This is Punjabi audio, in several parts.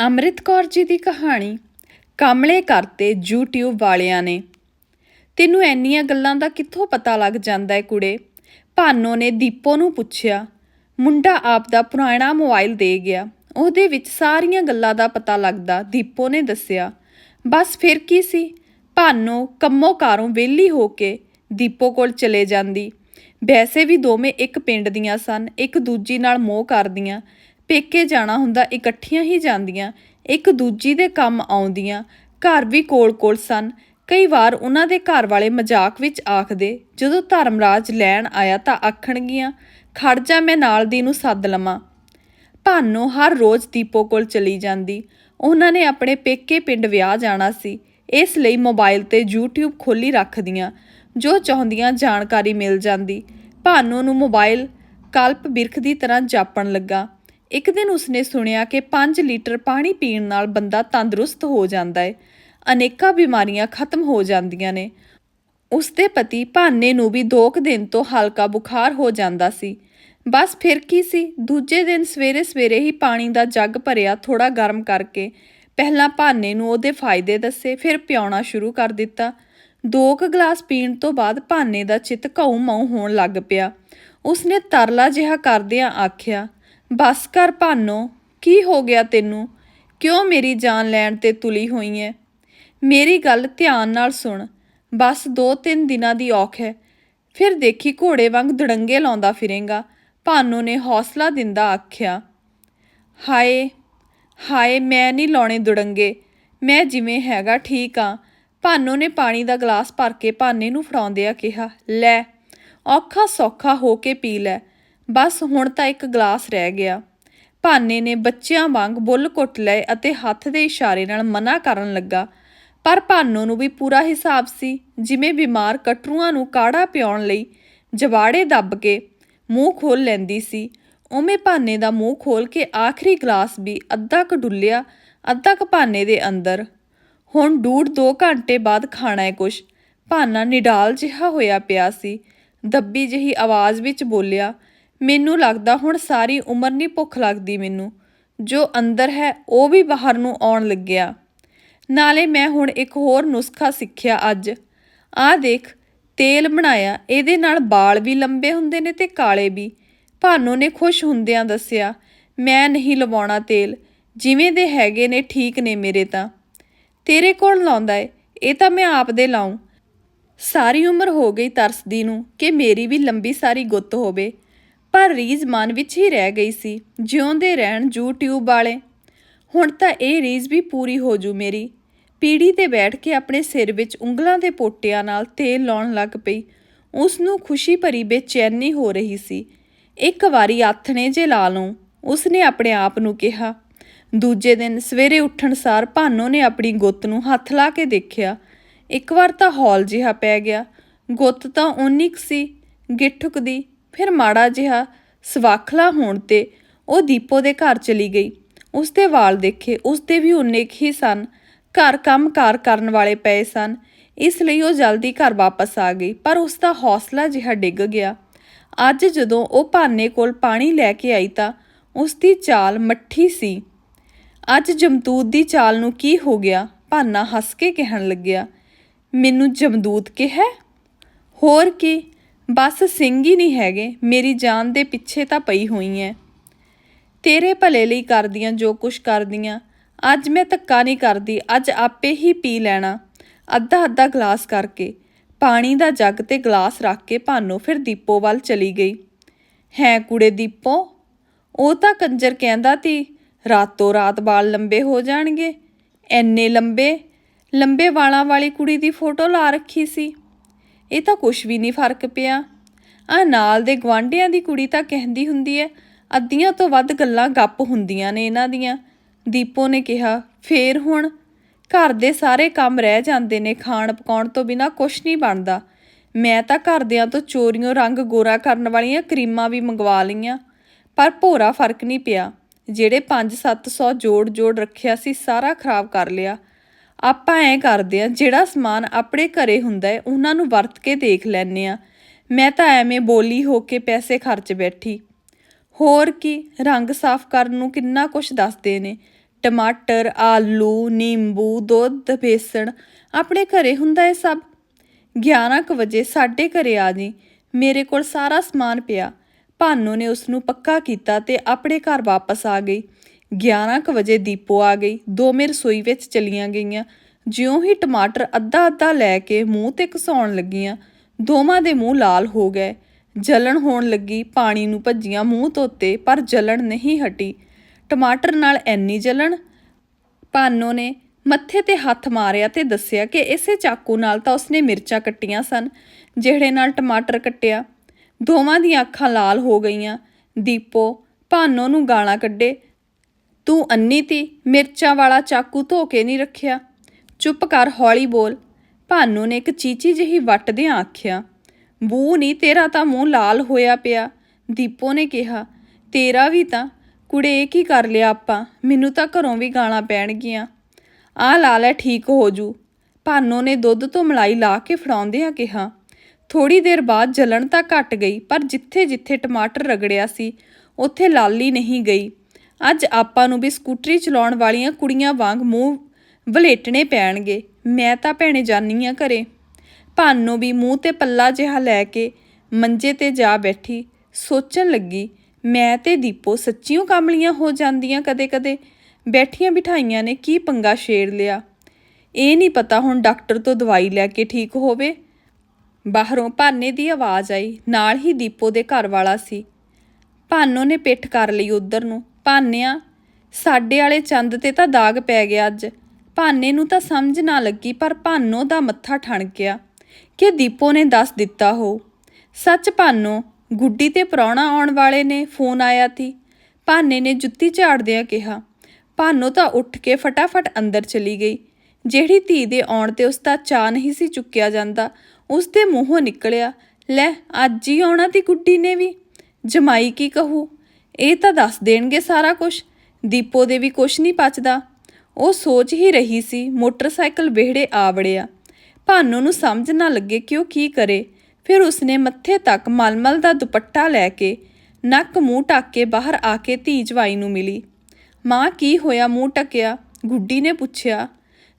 ਅੰਮ੍ਰਿਤ ਕੌਰ ਜੀ ਦੀ ਕਹਾਣੀ, ਕਾਮਲੇ ਕਰਤੇ YouTube ਵਾਲਿਆਂ ਨੇ। ਤੈਨੂੰ ਐਨੀਆਂ ਗੱਲਾਂ ਦਾ ਕਿੱਥੋਂ ਪਤਾ ਲੱਗ ਜਾਂਦਾ ਏ ਕੁੜੇ? ਭਾਨੋ ਨੇ ਦੀਪੋ ਨੂੰ ਪੁੱਛਿਆ। ਮੁੰਡਾ ਆਪ ਦਾ ਪੁਰਾਣਾ ਮੋਬਾਈਲ ਦੇ ਗਿਆ। ਉਹਦੇ ਵਿੱਚ ਸਾਰੀਆਂ ਗੱਲਾਂ ਦਾ ਪਤਾ ਲੱਗਦਾ ਦੀਪੋ ਨੇ ਦੱਸਿਆ। ਬਸ ਫਿਰ ਕੀ ਸੀ? ਭਾਨੋ ਕੰਮੋ ਕਾਰੋਂ ਵਿਹਲੀ ਹੋ ਕੇ ਦੀਪੋ ਕੋਲ ਚਲੇ ਜਾਂਦੀ। ਵੈਸੇ ਵੀ ਦੋਵੇਂ ਇੱਕ ਪਿੰਡ ਦੀਆਂ ਸਨ, ਇੱਕ ਦੂਜੀ ਨਾਲ ਮੋਹ ਕਰਦੀਆਂ। ਪੇਕੇ ਜਾਣਾ ਹੁੰਦਾ, ਇਕੱਠੀਆਂ ਹੀ ਜਾਂਦੀਆਂ, ਇੱਕ ਦੂਜੀ ਦੇ ਕੰਮ ਆਉਂਦੀਆਂ, ਘਰ ਵੀ ਕੋਲ-ਕੋਲ ਸਨ। ਕਈ ਵਾਰ ਉਹਨਾਂ ਦੇ ਘਰ ਵਾਲੇ ਮਜ਼ਾਕ ਵਿੱਚ ਆਖਦੇ, ਜਦੋਂ ਧਰਮਰਾਜ ਲੈਣ ਆਇਆ ਤਾਂ ਆਖਣਗੀਆਂ, ਖੜ ਜਾ, ਮੈਂ ਨਾਲ ਦੀ ਨੂੰ ਸੱਦ ਲਵਾਂ। ਭਾਨੋ ਹਰ ਰੋਜ਼ ਦੀਪੋ ਕੋਲ ਚਲੀ ਜਾਂਦੀ। ਉਹਨਾਂ ਨੇ ਆਪਣੇ ਪੇਕੇ ਪਿੰਡ ਵਿਆਹ ਜਾਣਾ ਸੀ। ਇਸ ਲਈ ਮੋਬਾਈਲ ਤੇ YouTube ਖੋਲੀ ਰੱਖਦੀਆਂ, ਜੋ ਚਾਹੁੰਦੀਆਂ ਜਾਣਕਾਰੀ ਮਿਲ ਜਾਂਦੀ। ਭਾਨੋ ਨੂੰ ਮੋਬਾਈਲ ਕਲਪ ਬਿਰਖ ਦੀ ਤਰ੍ਹਾਂ ਜਾਪਣ ਲੱਗਾ। ਇੱਕ ਦਿਨ ਉਸਨੇ ਸੁਣਿਆ ਕਿ 5 ਲੀਟਰ ਪਾਣੀ ਪੀਣ ਨਾਲ ਬੰਦਾ ਤੰਦਰੁਸਤ ਹੋ ਜਾਂਦਾ ਹੈ ਅਨੇਕਾਂ ਬਿਮਾਰੀਆਂ ਖਤਮ ਹੋ ਜਾਂਦੀਆਂ ਨੇ। ਉਸਦੇ ਪਤੀ ਭਾਨੇ ਨੂੰ ਵੀ 2 ਕੁ ਦਿਨ ਤੋਂ ਹਲਕਾ ਬੁਖਾਰ ਹੋ ਜਾਂਦਾ ਸੀ। ਬਸ ਫਿਰ ਕੀ ਸੀ? ਦੂਜੇ ਦਿਨ ਸਵੇਰੇ ਸਵੇਰੇ ਹੀ ਪਾਣੀ ਦਾ ਜੱਗ ਭਰਿਆ ਥੋੜਾ ਗਰਮ ਕਰਕੇ ਪਹਿਲਾਂ ਭਾਨੇ ਨੂੰ ਉਹਦੇ ਫਾਇਦੇ ਦੱਸੇ, ਫਿਰ ਪਿਆਉਣਾ ਸ਼ੁਰੂ ਕਰ ਦਿੱਤਾ। ਦੋ ਕੁ ਗਲਾਸ ਪੀਣ ਤੋਂ ਬਾਅਦ ਭਾਨੇ ਦਾ ਚਿੱਤ ਘਾਉ ਮਾਉ ਹੋਣ ਲੱਗ ਪਿਆ। ਉਸਨੇ ਤਰਲਾ ਜਿਹਾ ਕਰਦਿਆਂ ਆਖਿਆ ਬਸ ਕਰ ਭਾਨੋ, ਕੀ ਹੋ ਗਿਆ ਤੈਨੂੰ? ਕਿਉਂ ਮੇਰੀ ਜਾਨ ਲੈਣ ਤੇ ਤੁਲੀ ਹੋਈ ਐ? ਮੇਰੀ ਗੱਲ ਧਿਆਨ ਨਾਲ ਸੁਣ। ਬਸ 2-3 ਦਿਨਾਂ ਦੀ ਔਖ ਹੈ ਫਿਰ ਦੇਖੀ ਘੋੜੇ ਵਾਂਗ ਦੜੰਗੇ ਲਾਉਂਦਾ ਫਿਰੇਗਾ। ਭਾਨੋ ਨੇ ਹੌਸਲਾ ਦਿੰਦਾ ਆਖਿਆ, ਹਾਏ ਹਾਏ, ਮੈਂ ਨਹੀਂ ਲਾਉਣੇ ਦੁੜੰਗੇ। ਮੈਂ ਜਿਵੇਂ ਹੈਗਾ ਠੀਕ ਆ। ਭਾਨੋ ਨੇ ਪਾਣੀ ਦਾ ਗਲਾਸ ਭਰ ਕੇ ਭਾਨੇ ਨੂੰ ਫੜਾਉਂਦਿਆਂ ਕਿਹਾ, ਲੈ, ਔਖਾ ਸੌਖਾ ਹੋ ਕੇ ਪੀ ਲੈ। ਬਸ ਹੁਣ ਤਾਂ ਇੱਕ ਗਲਾਸ ਰਹਿ ਗਿਆ। ਭਾਨੇ ਨੇ ਬੱਚਿਆਂ ਵਾਂਗ ਬੁੱਲ ਘੁੱਟ ਲਏ ਅਤੇ ਹੱਥ ਦੇ ਇਸ਼ਾਰੇ ਨਾਲ ਮਨਾ ਕਰਨ ਲੱਗਾ। ਪਰ ਭਾਨੋ ਨੂੰ ਵੀ ਪੂਰਾ ਹਿਸਾਬ ਸੀ, ਜਿਵੇਂ ਬਿਮਾਰ ਕਟਰੂਆਂ ਨੂੰ ਕਾੜਾ ਪਿਆਉਣ ਲਈ ਜਵਾੜੇ ਦੱਬ ਕੇ ਮੂੰਹ ਖੋਲ ਲੈਂਦੀ ਸੀ। ਉਵੇਂ ਭਾਨੇ ਦਾ ਮੂੰਹ ਖੋਲ ਕੇ ਆਖਰੀ ਗਲਾਸ ਵੀ ਅੱਧਾ ਕ ਡੁੱਲਿਆ, ਅੱਧਾ ਕ ਭਾਨੇ ਦੇ ਅੰਦਰ। ਹੁਣ ਡੂਢ ਦੋ ਘੰਟੇ ਬਾਅਦ ਖਾਣਾ ਹੈ ਕੁਛ। ਭਾਨਾ ਨਿਡਾਲ ਜਿਹਾ ਹੋਇਆ ਪਿਆ ਸੀ। ਦੱਬੀ ਜਿਹੀ ਆਵਾਜ਼ ਵਿੱਚ ਬੋਲਿਆ ਮੈਨੂੰ ਲੱਗਦਾ ਹੁਣ ਸਾਰੀ ਉਮਰ ਨਹੀਂ ਭੁੱਖ ਲੱਗਦੀ ਮੈਨੂੰ। ਜੋ ਅੰਦਰ ਹੈ, ਉਹ ਵੀ ਬਾਹਰ ਨੂੰ ਆਉਣ ਲੱਗਿਆ। ਨਾਲੇ ਮੈਂ ਹੁਣ ਇੱਕ ਹੋਰ ਨੁਸਖਾ ਸਿੱਖਿਆ ਅੱਜ। ਆਹ ਦੇਖ, ਤੇਲ ਬਣਾਇਆ, ਇਹਦੇ ਨਾਲ ਵਾਲ ਵੀ ਲੰਬੇ ਹੁੰਦੇ ਨੇ ਤੇ ਕਾਲੇ ਵੀ। ਭਾਨੋ ਨੇ ਖੁਸ਼ ਹੁੰਦਿਆਂ ਦੱਸਿਆ, ਮੈਂ ਨਹੀਂ ਲਵਾਉਣਾ ਤੇਲ, ਜਿਵੇਂ ਦੇ ਹੈਗੇ ਨੇ, ਠੀਕ ਨੇ ਮੇਰੇ ਤਾਂ। ਤੇਰੇ ਕੋਲ ਲਾਉਂਦਾ ਏ, ਇਹ ਤਾਂ ਮੈਂ ਆਪ ਦੇ ਲਾਉਂ ਸਾਰੀ ਉਮਰ ਹੋ ਗਈ ਤਰਸਦੀ ਨੂੰ ਕਿ ਮੇਰੀ ਵੀ ਲੰਬੀ ਸਾਰੀ ਗੁੱਤ ਹੋਵੇ। ਪਰ ਰੀਜ਼ ਮਨ ਵਿੱਚ ਹੀ ਰਹਿ ਗਈ ਸੀ, ਜਿਉਂਦੇ ਰਹਿਣ YouTube ਵਾਲੇ। ਹੁਣ ਤਾਂ ਇਹ ਰੀਝ ਵੀ ਪੂਰੀ ਹੋ ਜੂ ਮੇਰੀ। ਪੀੜੀ ਤੇ ਬੈਠ ਕੇ ਆਪਣੇ ਸਿਰ ਵਿੱਚ ਉਂਗਲਾਂ ਦੇ ਪੋਟਿਆਂ ਨਾਲ ਤੇਲ ਲਾਉਣ ਲੱਗ ਪਈ। ਉਸ ਨੂੰ ਖੁਸ਼ੀ ਭਰੀ ਬੇਚੈਨੀ ਹੋ ਰਹੀ ਸੀ। ਇੱਕ ਵਾਰੀ ਆਥਣੇ ਜੇ ਲਾ ਲਊਂ, ਉਸਨੇ ਆਪਣੇ ਆਪ ਨੂੰ ਕਿਹਾ। ਦੂਜੇ ਦਿਨ ਸਵੇਰੇ ਉੱਠਣ ਸਾਰ ਭਾਨੋ ਨੇ ਆਪਣੀ ਗੁੱਤ ਨੂੰ ਹੱਥ ਲਾ ਕੇ ਦੇਖਿਆ। ਇੱਕ ਵਾਰ ਤਾਂ ਹੌਲ ਜਿਹਾ ਪੈ ਗਿਆ। ਗੁੱਤ ਤਾਂ ਓਨੀ ਕੁ ਸੀ ਗਿੱਠਕ ਦੀ। ਫਿਰ ਮਾੜਾ ਜਿਹਾ ਸਵਾਖਲਾ ਹੋਣ ਤੇ ਉਹ ਦੀਪੋ ਦੇ ਘਰ ਚਲੀ ਗਈ। ਉਸਦੇ ਵਾਲ ਦੇਖੇ, ਉਸਦੇ ਵੀ ਉਨੇ ਹੀ ਸਨ। ਘਰ ਕੰਮ-ਕਾਰ ਕਰਨ ਵਾਲੇ ਪਏ ਸਨ। ਇਸ ਲਈ ਉਹ ਜਲਦੀ ਘਰ ਵਾਪਸ ਆ ਗਈ, ਪਰ ਉਸ ਦਾ ਹੌਸਲਾ ਜਿਹਾ ਡਿੱਗ ਗਿਆ। ਅੱਜ ਜਦੋਂ ਉਹ ਭਾਨੇ ਕੋਲ ਪਾਣੀ ਲੈ ਕੇ ਆਈ ਤਾਂ ਉਸ ਦੀ ਚਾਲ ਮੱਠੀ ਸੀ। ਅੱਜ ਜਮਦੂਤ ਦੀ ਚਾਲ ਨੂੰ ਕੀ ਹੋ ਗਿਆ? ਭਾਨਾ ਹੱਸ ਕੇ ਕਹਿਣ ਲੱਗਿਆ, ਮੈਨੂੰ ਜਮਦੂਤ ਕਿਹਾ? ਹੋਰ ਕੀ? ਬਸ ਸਿੰਘ ਹੀ ਨਹੀਂ ਹੈਗੇ, ਮੇਰੀ ਜਾਨ ਦੇ ਪਿੱਛੇ ਤਾਂ ਪਈ ਹੋਈ ਐ। ਤੇਰੇ ਭਲੇ ਲਈ ਕਰਦੀਆਂ ਜੋ ਕੁਛ ਕਰਦੀਆਂ, ਅੱਜ ਮੈਂ ਧੱਕਾ ਨਹੀਂ ਕਰਦੀ, ਅੱਜ ਆਪੇ ਹੀ ਪੀ ਲੈਣਾ। ਅੱਧਾ ਅੱਧਾ ਗਲਾਸ ਕਰਕੇ, ਪਾਣੀ ਦਾ ਜੱਗ ਤੇ ਗਲਾਸ ਰੱਖ ਕੇ ਭਾਨੋ ਫਿਰ ਦੀਪੋ ਵੱਲ ਚਲੀ ਗਈ। ਹੈ ਕੁੜੇ ਦੀਪੋ, ਉਹ ਤਾਂ ਕੰਜਰ ਕਹਿੰਦਾ ਤੀ, ਰਾਤੋਂ ਰਾਤ ਵਾਲ ਲੰਬੇ ਹੋ ਜਾਣਗੇ, ਐਨੇ ਲੰਬੇ ਲੰਬੇ ਵਾਲਾਂ ਵਾਲੀ ਕੁੜੀ ਦੀ ਫੋਟੋ ਲਾ ਰੱਖੀ ਸੀ। ਇਹ ਤਾਂ ਕੁਛ ਵੀ ਨਹੀਂ ਫ਼ਰਕ ਪਿਆ। ਆ ਨਾਲ ਦੇ ਗਵਾਂਢੀਆਂ ਦੀ ਕੁੜੀ ਤਾਂ ਕਹਿੰਦੀ ਹੁੰਦੀ ਐ, ਅੱਧੀਆਂ ਤੋਂ ਵੱਧ ਗੱਲਾਂ ਗੱਪ ਹੁੰਦੀਆਂ ਨੇ ਇਹਨਾਂ ਦੀਆਂ। ਦੀਪੋ ਨੇ ਕਿਹਾ, ਫੇਰ ਹੁਣ? ਘਰ ਦੇ ਸਾਰੇ ਕੰਮ ਰਹਿ ਜਾਂਦੇ ਨੇ, ਖਾਣ ਪਕਾਉਣ ਤੋਂ ਬਿਨਾ ਕੁਛ ਨਹੀਂ ਬਣਦਾ। ਮੈਂ ਤਾਂ ਘਰਦਿਆਂ ਤੋਂ ਚੋਰੀਆਂ ਰੰਗ ਗੋਰਾ ਕਰਨ ਵਾਲੀਆਂ ਕਰੀਮਾਂ ਵੀ ਮੰਗਵਾ ਲਈਆਂ, ਪਰ ਭੋਰਾ ਫ਼ਰਕ ਨਹੀਂ ਪਿਆ। ਜਿਹੜੇ 5-700 ਜੋੜ-ਜੋੜ ਰੱਖਿਆ ਸੀ, ਸਾਰਾ ਖਰਾਬ ਕਰ ਲਿਆ। ਆਪਾਂ ਐ ਕਰਦੇ ਆ ਜਿਹੜਾ ਸਮਾਨ ਆਪਣੇ ਘਰੇ ਹੁੰਦਾ ਹੈ, ਉਹਨਾਂ ਨੂੰ ਵਰਤ ਕੇ ਦੇਖ ਲੈਨੇ ਆ ਮੈਂ ਤਾਂ ਐਵੇਂ ਬੋਲੀ ਹੋ ਕੇ ਪੈਸੇ ਖਰਚ ਬੈਠੀ। ਹੋਰ ਕੀ, ਰੰਗ ਸਾਫ਼ ਕਰਨ ਨੂੰ ਕਿੰਨਾ ਕੁਛ ਦੱਸਦੇ ਨੇ। ਟਮਾਟਰ, ਆਲੂ, ਨਿੰਬੂ, ਦੁੱਧ, ਬੇਸਣ, ਆਪਣੇ ਘਰੇ ਹੁੰਦਾ ਹੈ ਸਭ। 11 ਕੁ ਵਜੇ ਸਾਡੇ ਘਰੇ ਆ ਜੀ। ਮੇਰੇ ਕੋਲ ਸਾਰਾ ਸਮਾਨ ਪਿਆ। ਭਾਨੋ ਨੇ ਉਸ ਨੂੰ ਪੱਕਾ ਕੀਤਾ ਤੇ ਆਪਣੇ ਘਰ ਵਾਪਸ ਆ ਗਈ। 11 ਕੁ ਵਜੇ ਦੀਪੋ ਆ ਗਈ। ਦੋਵੇਂ ਰਸੋਈ ਵਿੱਚ ਚਲੀਆਂ ਗਈਆਂ। ਜਿਉਂ ਹੀ ਟਮਾਟਰ ਅੱਧਾ ਅੱਧਾ ਲੈ ਕੇ ਮੂੰਹ ਤੇ ਘਸਾਉਣ ਲੱਗੀਆਂ, ਦੋਵਾਂ ਦੇ ਮੂੰਹ ਲਾਲ ਹੋ ਗਏ। ਜਲਣ ਹੋਣ ਲੱਗੀ, ਪਾਣੀ ਨੂੰ ਭੱਜੀਆਂ ਮੂੰਹ ਧੋਤੇ ਪਰ ਜਲਣ ਨਹੀਂ ਹਟੀ। ਟਮਾਟਰ ਨਾਲ ਐਨੀ ਜਲਣ, ਭਾਨੋ ਨੇ ਮੱਥੇ ਤੇ ਹੱਥ ਮਾਰਿਆ ਤੇ ਦੱਸਿਆ ਕਿ ਇਸੇ ਚਾਕੂ ਨਾਲ ਤਾਂ ਉਸਨੇ ਮਿਰਚਾਂ ਕੱਟੀਆਂ ਸਨ, ਜਿਹੜੇ ਨਾਲ ਟਮਾਟਰ ਕੱਟਿਆ। ਦੋਵਾਂ ਦੀਆਂ ਅੱਖਾਂ ਲਾਲ ਹੋ ਗਈਆਂ। ਦੀਪੋ ਭਾਨੋ ਨੂੰ ਗਾਲਾਂ ਕੱਢੇ। ਤੂੰ ਅੰਨੀ ਤੀ, ਮਿਰਚਾਂ ਵਾਲਾ ਚਾਕੂ ਧੋ ਕੇ ਨਹੀਂ ਰੱਖਿਆ। ਚੁੱਪ ਕਰ ਹੌਲੀ ਬੋਲ। ਭਾਨੂ ਨੇ ਇੱਕ ਚੀਚੀ ਜਿਹੀ ਵੱਟਦਿਆਂ ਆਖਿਆ ਬੂ ਨਹੀਂ ਤੇਰਾ ਤਾਂ ਮੂੰਹ ਲਾਲ ਹੋਇਆ ਪਿਆ। ਦੀਪੋ ਨੇ ਕਿਹਾ, ਤੇਰਾ ਵੀ ਤਾਂ। ਕੁੜੇ, ਇਹ ਕੀ ਕਰ ਲਿਆ ਆਪਾਂ? ਮੈਨੂੰ ਤਾਂ ਘਰੋਂ ਵੀ ਗਾਲਾਂ ਪੈਣਗੀਆਂ। ਆਹ ਲਾ ਲੈ, ਠੀਕ ਹੋ ਜੂ। ਭਾਨੋ ਨੇ ਦੁੱਧ ਤੋਂ ਮਲਾਈ ਲਾ ਕੇ ਫੜਾਉਂਦਿਆਂ ਕਿਹਾ ਥੋੜੀ ਦੇਰ ਬਾਅਦ ਜਲਣ ਤਾਂ ਘਟ ਗਈ, ਪਰ ਜਿੱਥੇ-ਜਿੱਥੇ ਟਮਾਟਰ ਰਗੜਿਆ ਸੀ, ਉੱਥੇ ਲਾਲੀ ਨਹੀਂ ਗਈ। ਅੱਜ ਆਪਾਂ ਨੂੰ ਵੀ ਸਕੂਟਰੀ ਚਲਾਉਣ ਵਾਲੀਆਂ ਕੁੜੀਆਂ ਵਾਂਗ ਮੂੰਹ ਵਲੇਟਣੇ ਪੈਣਗੇ। ਮੈਂ ਤਾਂ ਭੈਣੇ ਜਾਨੀ ਆ ਘਰੇ। ਭਾਨੋ ਵੀ ਮੂੰਹ ਤੇ ਪੱਲਾ ਜਿਹਾ ਲੈ ਕੇ ਮੰਜੇ ਤੇ ਜਾ ਬੈਠੀ। ਸੋਚਣ ਲੱਗੀ, ਮੈਂ ਤੇ ਦੀਪੋ ਸੱਚੀਓ ਕਾਮਲੀਆਂ ਹੋ ਜਾਂਦੀਆਂ ਕਦੇ-ਕਦੇ। ਬੈਠੀਆਂ ਬਿਠਾਈਆਂ ਨੇ ਕੀ ਪੰਗਾ ਛੇੜ ਲਿਆ। ਇਹ ਨਹੀਂ ਪਤਾ ਹੁਣ ਡਾਕਟਰ ਤੋਂ ਦਵਾਈ ਲੈ ਕੇ ਠੀਕ ਹੋਵੇ। ਬਾਹਰੋਂ ਭਾਨੇ ਦੀ ਆਵਾਜ਼ ਆਈ, ਨਾਲ ਹੀ ਦੀਪੋ ਦੇ ਘਰ ਵਾਲਾ ਸੀ। ਭਾਨੋ ਨੇ ਪਿੱਠ ਕਰ ਲਈ ਉਧਰ ਨੂੰ। ਭਾਨਿਆ ਸਾਡੇ ਵਾਲੇ ਚੰਦ ਤੇ ਤਾਂ ਦਾਗ ਪੈ ਗਿਆ ਅੱਜ। ਭਾਨੇ ਨੂੰ ਤਾਂ ਸਮਝ ਨਾ ਲੱਗੀ, ਪਰ ਭਾਨੋ ਦਾ ਮੱਥਾ ਠਣਕਿਆ ਕਿ ਦੀਪੋ ਨੇ ਦੱਸ ਦਿੱਤਾ ਹੋ। ਸੱਚ ਭਾਨੋ, ਗੁੱਡੀ ਤੇ ਪ੍ਰਾਹੁਣਾ ਆਉਣ ਵਾਲੇ ਨੇ ਫੋਨ ਆਇਆ ਤੀ। ਭਾਨੇ ਨੇ ਜੁੱਤੀ ਝਾੜਦਿਆਂ ਕਿਹਾ, ਭਾਨੋ ਤਾਂ ਉੱਠ ਕੇ ਫਟਾਫਟ ਅੰਦਰ ਚਲੀ ਗਈ। ਜਿਹੜੀ ਧੀ ਦੇ ਆਉਣ ਤੇ ਉਸ ਦਾ ਚਾਹ ਨਹੀਂ ਸੀ ਚੁੱਕਿਆ ਜਾਂਦਾ, ਉਸ ਦੇ ਮੂੰਹੋਂ ਨਿਕਲਿਆ, ਲੈ, ਅੱਜ ਹੀ ਆਉਣਾ ਤੀ ਗੁੱਡੀ ਨੇ ਵੀ। ਜਮਾਈ ਕੀ ਕਹੂ? ਇਹ ਤਾਂ ਦੱਸ ਦੇਣਗੇ ਸਾਰਾ ਕੁਝ ਦੀਪੋ ਦੇ ਵੀ ਕੁਝ ਨਹੀਂ ਪਚਦਾ। ਉਹ ਸੋਚ ਹੀ ਰਹੀ ਸੀ, ਮੋਟਰਸਾਈਕਲ ਵਿਹੜੇ ਆ ਵੜਿਆ। ਭਾਨੋ ਨੂੰ ਸਮਝ ਨਾ ਲੱਗੇ ਕਿ ਉਹ ਕੀ ਕਰੇ। ਫਿਰ ਉਸਨੇ ਮੱਥੇ ਤੱਕ ਮਲਮਲ ਦਾ ਦੁਪੱਟਾ ਲੈ ਕੇ ਨੱਕ ਮੂੰਹ ਢੱਕ ਕੇ ਬਾਹਰ ਆ ਕੇ ਧੀ ਜਵਾਈ ਨੂੰ ਮਿਲੀ। ਮਾਂ ਕੀ ਹੋਇਆ, ਮੂੰਹ ਟਕਿਆ ਗੁੱਡੀ ਨੇ ਪੁੱਛਿਆ।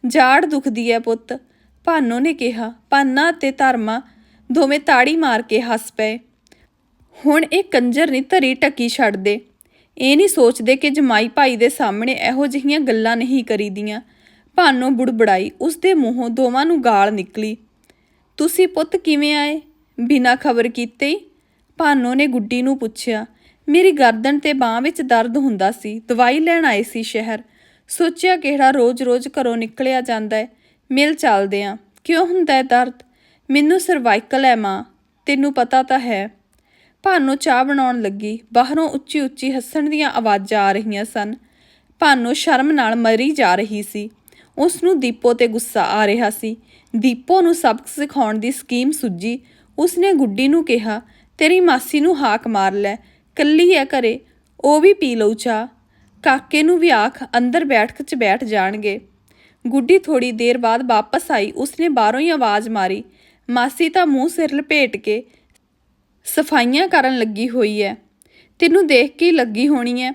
ਜਾੜ ਦੁਖਦੀ ਐ ਪੁੱਤ, ਭਾਨੋ ਨੇ ਕਿਹਾ। ਪਾਨਾ ਤੇ ਧਰਮਾ ਦੋਵੇਂ ਤਾੜੀ ਮਾਰ ਕੇ ਹੱਸ ਪਏ। ਹੁਣ ਇਹ ਕੰਜਰ ਨਹੀਂ ਧਰੀ ਟੱਕੀ ਛੱਡਦੇ ਇਹ ਨਹੀਂ ਸੋਚਦੇ ਕਿ ਜਮਾਈ ਭਾਈ ਦੇ ਸਾਹਮਣੇ ਇਹੋ ਜਿਹੀਆਂ ਗੱਲਾਂ ਨਹੀਂ ਕਰੀਦੀਆਂ। ਭਾਨੋ ਬੁੜਬੜਾਈ ਉਸ ਦੇ ਮੂੰਹੋਂ ਦੋਵਾਂ ਨੂੰ ਗਾਲ ਨਿਕਲੀ। ਤੁਸੀਂ ਪੁੱਤ ਕਿਵੇਂ ਆਏ? ਬਿਨਾਂ ਖਬਰ ਕੀਤੇ ਹੀ? ਭਾਨੋ ਨੇ ਗੁੱਡੀ ਨੂੰ ਪੁੱਛਿਆ। ਮੇਰੀ ਗਰਦਨ ਤੇ ਬਾਹ ਵਿੱਚ ਦਰਦ ਹੁੰਦਾ ਸੀ। ਦਵਾਈ ਲੈਣ ਆਏ ਸੀ ਸ਼ਹਿਰ। ਸੋਚਿਆ ਕਿਹੜਾ ਰੋਜ਼-ਰੋਜ਼ ਘਰੋਂ ਨਿਕਲਿਆ ਜਾਂਦਾ ਹੈ। ਮਿਲ ਚੱਲਦੇ ਆ। ਕਿਉਂ ਹੁੰਦਾ ਹੈ ਦਰਦ? ਮੈਨੂੰ ਸਰਵਾਈਕਲ ਹੈ ਮਾਂ। ਤੈਨੂੰ ਪਤਾ ਤਾਂ ਹੈ। ਭਾਨੋ ਚਾਹ ਬਣਾਉਣ ਲੱਗੀ। ਬਾਹਰੋਂ ਉੱਚੀ-ਉੱਚੀ ਹੱਸਣ ਦੀਆਂ ਆਵਾਜ਼ਾਂ ਆ ਰਹੀਆਂ ਸਨ। ਭਾਨੋ ਸ਼ਰਮ ਨਾਲ ਮਰੀ ਜਾ ਰਹੀ ਸੀ। ਉਸ ਨੂੰ ਦੀਪੋ ਤੇ ਗੁੱਸਾ ਆ ਰਿਹਾ ਸੀ। ਦੀਪੋ ਨੂੰ ਸਬਕ ਸਿਖਾਉਣ ਦੀ ਸਕੀਮ ਸੁੱਜੀ। ਉਸਨੇ ਗੁੱਡੀ ਨੂੰ ਕਿਹਾ, ਤੇਰੀ ਮਾਸੀ ਨੂੰ ਹਾਕ ਮਾਰ ਲੈ। ਕੱਲੀ ਐ ਘਰੇ, ਉਹ ਵੀ ਪੀ ਲਊ ਚਾਹ। ਕਾਕੇ ਨੂੰ ਵੀ ਆਖ, ਅੰਦਰ ਬੈਠਕ 'ਚ ਬੈਠ ਜਾਣਗੇ ਗੁੱਡੀ ਥੋੜੀ ਦੇਰ ਬਾਅਦ ਵਾਪਸ ਆਈ। ਉਸਨੇ ਬਾਹਰੋਂ ਹੀ ਆਵਾਜ਼ ਮਾਰੀ। ਮਾਸੀ ਤਾਂ ਮੂੰਹ ਸਿਰ ਲਪੇਟ ਕੇ ਸਫਾਈਆਂ ਕਰਨ ਲੱਗੀ ਹੋਈ ਐ। ਤੈਨੂੰ ਦੇਖ ਕੇ ਲੱਗੀ ਹੋਣੀ ਐ।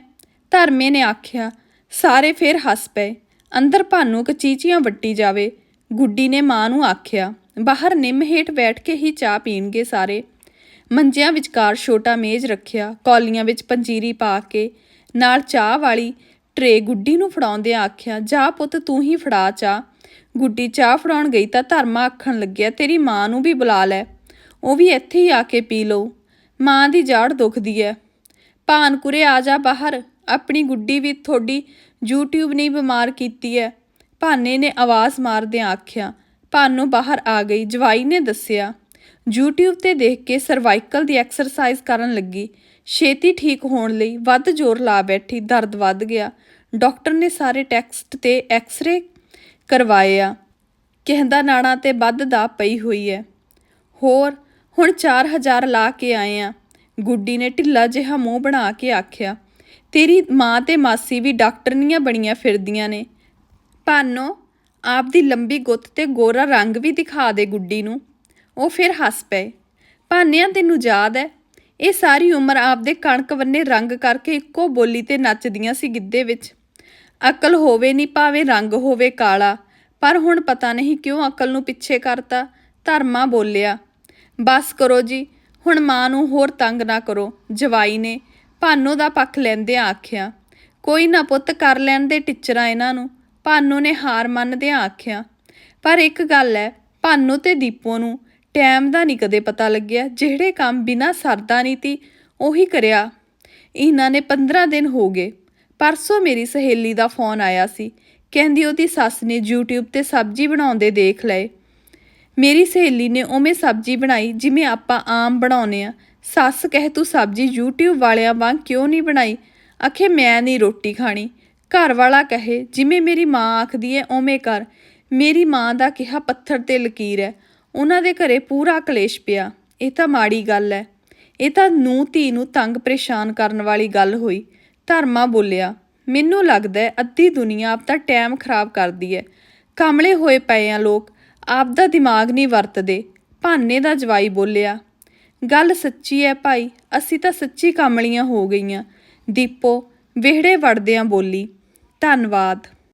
ਧਰਮੇ ਨੇ ਆਖਿਆ, ਸਾਰੇ ਫੇਰ ਹੱਸ ਪਏ। ਅੰਦਰ ਭਾਨੂ ਕਚੀਚੀਆਂ ਵੱਟੀ ਜਾਵੇ। ਗੁੱਡੀ ਨੇ ਮਾਂ ਨੂੰ ਆਖਿਆ, ਬਾਹਰ ਨਿੰਮ ਹੇਠ ਬੈਠ ਕੇ ਹੀ ਚਾਹ ਪੀਣਗੇ ਸਾਰੇ। ਮੰਜਿਆਂ ਵਿਚਕਾਰ ਛੋਟਾ ਮੇਜ਼ ਰੱਖਿਆ, ਕੌਲੀਆਂ ਵਿੱਚ ਪੰਜੀਰੀ ਪਾ ਕੇ। ਨਾਲ ਚਾਹ ਵਾਲੀ ਟਰੇ ਗੁੱਡੀ ਨੂੰ ਫੜਾਉਂਦਿਆਂ ਆਖਿਆ, ਜਾ ਪੁੱਤ, ਤੂੰ ਹੀ ਫੜਾ ਚਾਹ। ਗੁੱਡੀ ਚਾਹ ਫੜਾਉਣ ਗਈ ਤਾਂ ਧਰਮਾ ਆਖਣ ਲੱਗਿਆ, ਤੇਰੀ ਮਾਂ ਨੂੰ ਵੀ ਬੁਲਾ ਲੈ। ਉਹ ਵੀ ਇੱਥੇ ਹੀ ਆ ਕੇ ਪੀ ਲਓ। ਮਾਂ ਦੀ ਜਾੜ ਦੁਖਦੀ ਐ। ਭਾਨਕੁਰੇ ਆ ਜਾ ਬਾਹਰ। ਆਪਣੀ ਗੁੱਡੀ ਵੀ ਥੋੜੀ YouTube ਨੇ ਬਿਮਾਰ ਕੀਤੀ ਐ। ਭਾਨੇ ਨੇ ਆਵਾਜ਼ ਮਾਰਦਿਆਂ ਆਖਿਆ, ਭਾਨੋ ਬਾਹਰ ਆ ਗਈ। ਜਵਾਈ ਨੇ ਦੱਸਿਆ। YouTube ਤੇ ਦੇਖ ਕੇ ਸਰਵਾਈਕਲ ਦੀ ਐਕਸਰਸਾਈਜ਼ ਕਰਨ ਲੱਗੀ। ਛੇਤੀ ਠੀਕ ਹੋਣ ਲਈ ਵੱਧ ਜ਼ੋਰ ਲਾ ਬੈਠੀ। ਦਰਦ ਵੱਧ ਗਿਆ। ਡਾਕਟਰ ਨੇ ਸਾਰੇ ਟੈਸਟ ਤੇ ਐਕਸ-ਰੇ ਕਰਵਾਏ ਆ। ਕਹਿੰਦਾ ਨਾੜਾਂ ਤੇ ਵੱਧ ਦਾ ਪਈ ਹੋਈ ਹੈ ਹੋਰ ਹੁਣ 4000 ਲਾ ਕੇ ਆਏ ਆ। ਗੁੱਡੀ ਨੇ ਢਿੱਲਾ ਜਿਹਾ ਮੂੰਹ ਬਣਾ ਕੇ ਆਖਿਆ, ਤੇਰੀ ਮਾਂ ਤੇ ਮਾਸੀ ਵੀ ਡਾਕਟਰਨੀਆਂ ਬਣੀਆਂ ਫਿਰਦੀਆਂ ਨੇ। ਭਾਨੋ ਆਪ ਦੀ ਲੰਬੀ ਗੁੱਤ ਤੇ ਗੋਰਾ ਰੰਗ ਵੀ ਦਿਖਾ ਦੇ ਗੁੱਡੀ ਨੂੰ। ਉਹ ਫਿਰ ਹੱਸ ਪਏ। ਭਾਨਿਆਂ, ਤੈਨੂੰ ਯਾਦ ਹੈ ਇਹ ਸਾਰੀ ਉਮਰ ਆਪਦੇ ਕਣਕ ਵੰਨੇ ਰੰਗ ਕਰਕੇ ਇੱਕੋ ਬੋਲੀ ਤੇ ਨੱਚਦੀਆਂ ਸੀ ਗਿੱਧੇ ਵਿੱਚ। ਅਕਲ ਹੋਵੇ ਨਹੀਂ ਭਾਵੇਂ ਰੰਗ ਹੋਵੇ ਕਾਲਾ, ਪਰ ਹੁਣ ਪਤਾ ਨਹੀਂ ਕਿਉਂ ਅਕਲ ਨੂੰ ਪਿੱਛੇ ਕਰਤਾ, ਧਰਮਾ ਬੋਲਿਆ। ਬਸ ਕਰੋ ਜੀ, ਹੁਣ ਮਾਂ ਨੂੰ ਹੋਰ ਤੰਗ ਨਾ ਕਰੋ, ਜਵਾਈ ਨੇ। ਭਾਨੋ ਦਾ ਪੱਖ ਲੈਂਦਿਆਂ ਆਖਿਆ, ਕੋਈ ਨਾ ਪੁੱਤ ਕਰ ਲੈਣ ਦੇ ਟਿੱਚਰਾਂ ਇਹਨਾਂ ਨੂੰ। ਭਾਨੋ ਨੇ ਹਾਰ ਮੰਨਦਿਆਂ ਆਖਿਆ, ਪਰ ਇੱਕ ਗੱਲ ਹੈ ਭਾਨੋ ਤੇ ਦੀਪੋ ਨੂੰ ਟਾਈਮ ਦਾ ਨਹੀਂ ਕਦੇ ਪਤਾ ਲੱਗਿਆ। ਜਿਹੜੇ ਕੰਮ ਬਿਨਾਂ ਸਰਦਾ ਨਹੀਂ ਤੀ, ਉਹੀ ਕਰਿਆ। ਇਹਨਾਂ ਨੇ 15 ਦਿਨ ਹੋ ਗਏ। ਪਰਸੋਂ ਮੇਰੀ ਸਹੇਲੀ ਦਾ ਫੋਨ ਆਇਆ ਸੀ। ਕਹਿੰਦੀ ਉਹਦੀ ਸੱਸ ਨੇ YouTube ਤੇ ਸਬਜ਼ੀ ਬਣਾਉਂਦੇ ਦੇਖ ਲਏ। ਮੇਰੀ ਸਹੇਲੀ ਨੇ ਉਵੇਂ ਸਬਜ਼ੀ ਬਣਾਈ ਜਿਵੇਂ ਆਪਾਂ ਆਮ ਬਣਾਉਨੇ ਆ ਸੱਸ ਕਹਿ, ਤੂੰ ਸਬਜ਼ੀ YouTube ਵਾਲਿਆਂ ਵਾਂਗ ਕਿਉਂ ਨਹੀਂ ਬਣਾਈ? ਆਖੇ, ਮੈਂ ਨਹੀਂ ਰੋਟੀ ਖਾਣੀ। ਘਰ ਵਾਲਾ ਕਹੇ, ਜਿਵੇਂ ਮੇਰੀ ਮਾਂ ਆਖਦੀ ਹੈ ਉਵੇਂ ਕਰ। ਮੇਰੀ ਮਾਂ ਦਾ ਕਿਹਾ, ਪੱਥਰ ਤੇ ਲਕੀਰ ਹੈ ਉਹਨਾਂ ਦੇ ਘਰੇ ਪੂਰਾ ਕਲੇਸ਼ ਪਿਆ। ਇਹ ਤਾਂ ਮਾੜੀ ਗੱਲ ਹੈ ਇਹ ਤਾਂ ਨੂੰ ਧੀ ਨੂੰ ਤੰਗ ਪਰੇਸ਼ਾਨ ਕਰਨ ਵਾਲੀ ਗੱਲ ਹੋਈ। ਧਰਮਾ ਬੋਲਿਆ, ਮੈਨੂੰ ਲੱਗਦਾ ਅੱਧੀ ਦੁਨੀਆ ਆਪ ਤਾਂ ਟਾਈਮ ਖਰਾਬ ਕਰਦੀ ਹੈ ਕਾਮਲੇ ਹੋਏ ਪਏ ਆ ਲੋਕ। ਆਪ ਦਾ ਦਿਮਾਗ ਨਹੀਂ ਵਰਤਦੇ, ਭਾਨੇ ਦਾ ਜਵਾਈ ਬੋਲਿਆ, ਗੱਲ ਸੱਚੀ ਹੈ ਭਾਈ, ਅਸੀਂ ਤਾਂ ਸੱਚੀ ਕਾਮਲੀਆਂ ਹੋ ਗਈਆਂ। ਦੀਪੋ, ਵਿਹੜੇ ਵੜਦਿਆਂ ਬੋਲੀ, ਧੰਨਵਾਦ।